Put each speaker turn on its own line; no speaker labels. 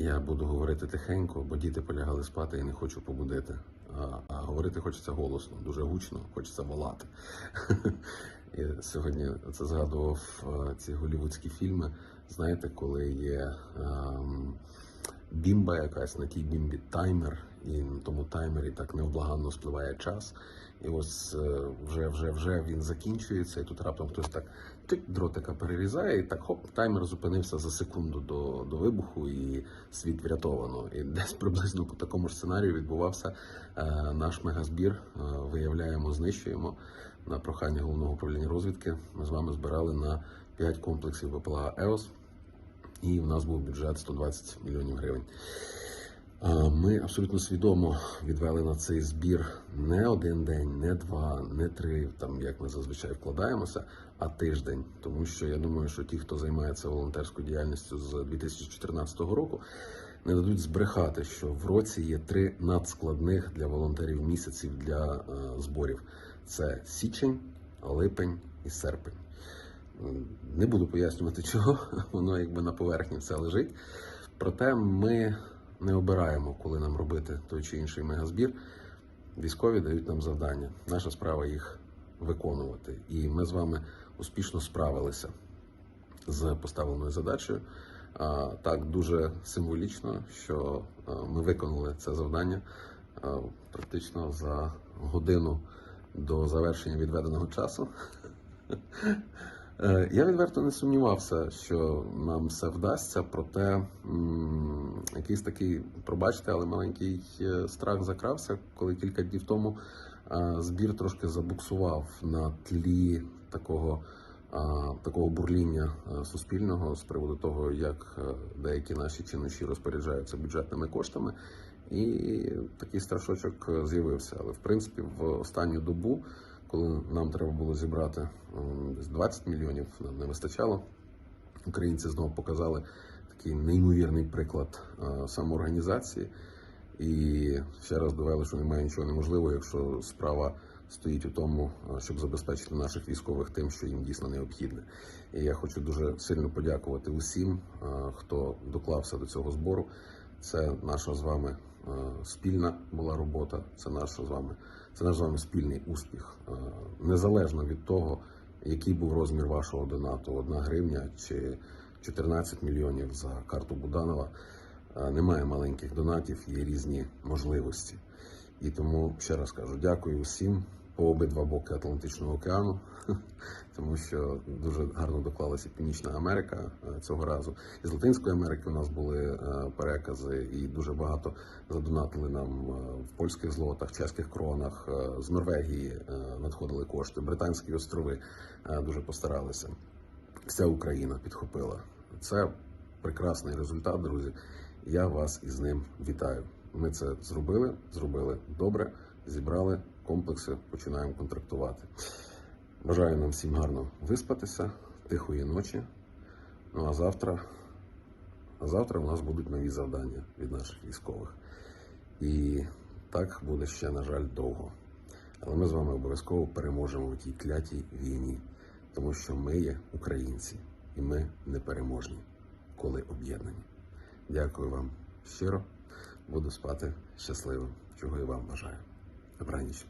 Я буду говорити тихенько, бо діти полягали спати і не хочу побудити. А, а говорити хочеться голосно, дуже гучно, хочеться волати. І сьогодні це згадував е, ці голівудські фільми. Знаєте, коли є ем, бімба якась на тій бімбі таймер, і на тому таймері так невблаганно спливає час. І ось е, вже вже вже він закінчується, і тут раптом хтось так тик дротика перерізає, і так хоп, таймер зупинився за секунду до, до вибуху, і світ врятовано. І десь приблизно по такому ж сценарію відбувався е, наш мегазбір. Е, виявляємо, знищуємо на прохання головного управління розвідки. Ми з вами збирали на 5 комплексів БПЛА ЕОС, і в нас був бюджет 120 мільйонів гривень. Ми абсолютно свідомо відвели на цей збір не один день, не два, не три, там як ми зазвичай вкладаємося, а тиждень. Тому що я думаю, що ті, хто займається волонтерською діяльністю з 2014 року, не дадуть збрехати, що в році є три надскладних для волонтерів місяців для е, зборів: це січень, липень і серпень. Не буду пояснювати, чого воно якби на поверхні все лежить. Проте ми не обираємо, коли нам робити той чи інший мегазбір. Військові дають нам завдання. Наша справа їх виконувати. І ми з вами успішно справилися з поставленою задачею. Так дуже символічно, що ми виконали це завдання практично за годину до завершення відведеного часу. Е, Я відверто не сумнівався, що нам все вдасться, проте якийсь такий, пробачте, але маленький е, страх закрався, коли кілька днів тому е, збір трошки забуксував на тлі такого, такого бурління суспільного з приводу того, як деякі наші чинуші розпоряджаються бюджетними коштами. І такий страшочок з'явився. Але в принципі, в останню добу коли нам треба було зібрати м, десь 20 мільйонів, нам не вистачало. Українці знову показали такий неймовірний приклад е, самоорганізації. І ще раз довели, що немає нічого неможливого, якщо справа стоїть у тому, е, щоб забезпечити наших військових тим, що їм дійсно необхідне. І я хочу дуже сильно подякувати усім, е, хто доклався до цього збору. Це наша з вами спільна була робота. Це наша з вами, це наш з вами спільний успіх. Е, Незалежно від того, який був розмір вашого донату, одна гривня чи 14 мільйонів за карту Буданова. Е, Немає маленьких донатів, є різні можливості. І тому ще раз кажу, дякую усім по обидва боки Атлантичного океану, тому що дуже гарно доклалася Північна Америка е, цього разу. Із Латинської Америки у нас були е, перекази, і дуже багато задонатили нам е, в польських злотах, чеських кронах, з Норвегії надходили кошти, Британські острови дуже постаралися. Вся Україна підхопила. Це прекрасний результат, друзі. Я вас із ним вітаю. Ми це зробили, зробили добре, зібрали комплекси, починаємо контрактувати. Бажаю нам всім гарно виспатися, тихої ночі. Ну а завтра, а завтра у нас будуть нові завдання від наших військових. І так буде ще, на жаль, довго. Але ми з вами обов'язково переможемо у тій клятій війні, тому що ми є українці, і ми непереможні, коли об'єднані. Дякую вам щиро. Буду спати щасливим, чого і вам бажаю. Добраніч.